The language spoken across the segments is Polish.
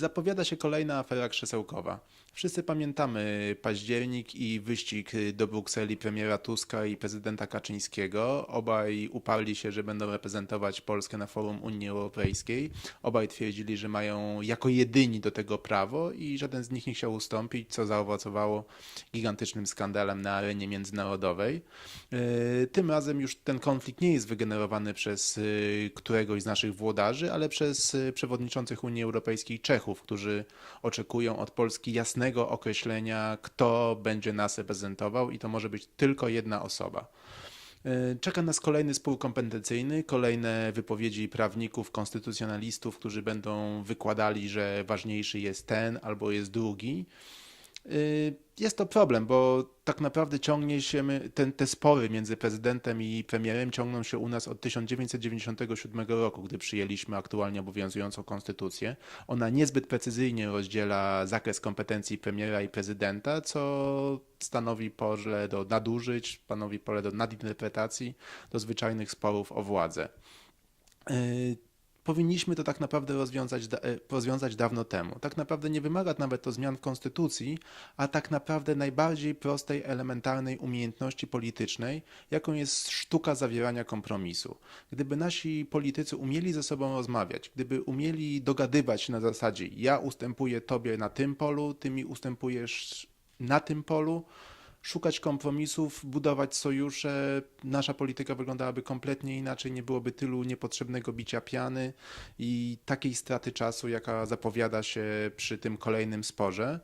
Zapowiada się kolejna afera krzesełkowa. Wszyscy pamiętamy październik i wyścig do Brukseli premiera Tuska i prezydenta Kaczyńskiego. Obaj uparli się, że będą reprezentować Polskę na forum Unii Europejskiej. Obaj twierdzili, że mają jako jedyni do tego prawo i żaden z nich nie chciał ustąpić, co zaowocowało gigantycznym skandalem na arenie międzynarodowej. Yy, Tym razem już ten konflikt nie jest wygenerowany przez yy, któregoś z naszych włodarzy, ale przez yy, przewodniczących Unii Europejskiej Czechów, którzy oczekują od Polski jasnego określenia, kto będzie nas reprezentował i to może być tylko jedna osoba. Yy, Czeka nas kolejny spór kompetencyjny, kolejne wypowiedzi prawników, konstytucjonalistów, którzy będą wykładali, że ważniejszy jest ten albo jest drugi. Y, Jest to problem, bo tak naprawdę ciągnie się ten, te spory między prezydentem i premierem ciągną się u nas od 1997 roku, gdy przyjęliśmy aktualnie obowiązującą konstytucję. Ona niezbyt precyzyjnie rozdziela zakres kompetencji premiera i prezydenta, co stanowi pole do nadużyć, stanowi pole do nadinterpretacji, do zwyczajnych sporów o władzę. Powinniśmy to tak naprawdę rozwiązać, e, rozwiązać dawno temu. Tak naprawdę nie wymaga nawet to zmian w konstytucji, a tak naprawdę najbardziej prostej, elementarnej umiejętności politycznej, jaką jest sztuka zawierania kompromisu. Gdyby nasi politycy umieli ze sobą rozmawiać, gdyby umieli dogadywać na zasadzie ja ustępuję tobie na tym polu, ty mi ustępujesz na tym polu, szukać kompromisów, budować sojusze, nasza polityka wyglądałaby kompletnie inaczej, nie byłoby tylu niepotrzebnego bicia piany i takiej straty czasu, jaka zapowiada się przy tym kolejnym sporze.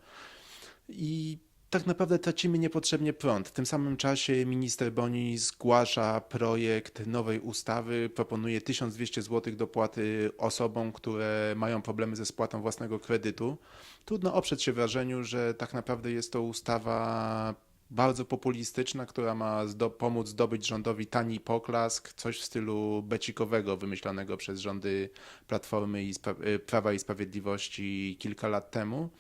I tak naprawdę tracimy niepotrzebnie prąd. W tym samym czasie minister Boni zgłasza projekt nowej ustawy, proponuje 1200 zł dopłaty osobom, które mają problemy ze spłatą własnego kredytu. Trudno oprzeć się wrażeniu, że tak naprawdę jest to ustawa bardzo populistyczna, która ma zdo- pomóc zdobyć rządowi tani poklask, coś w stylu becikowego wymyślonego przez rządy Platformy i Spra- y, Prawa i Sprawiedliwości kilka lat temu.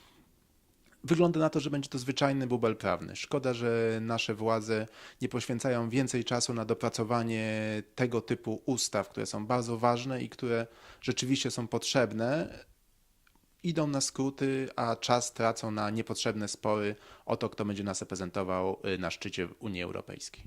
Wygląda na to, że będzie to zwyczajny bubel prawny. Szkoda, że nasze władze nie poświęcają więcej czasu na dopracowanie tego typu ustaw, które są bardzo ważne i które rzeczywiście są potrzebne. Idą na skróty, a czas tracą na niepotrzebne spory o to, kto będzie nas reprezentował y, na szczycie Unii Europejskiej.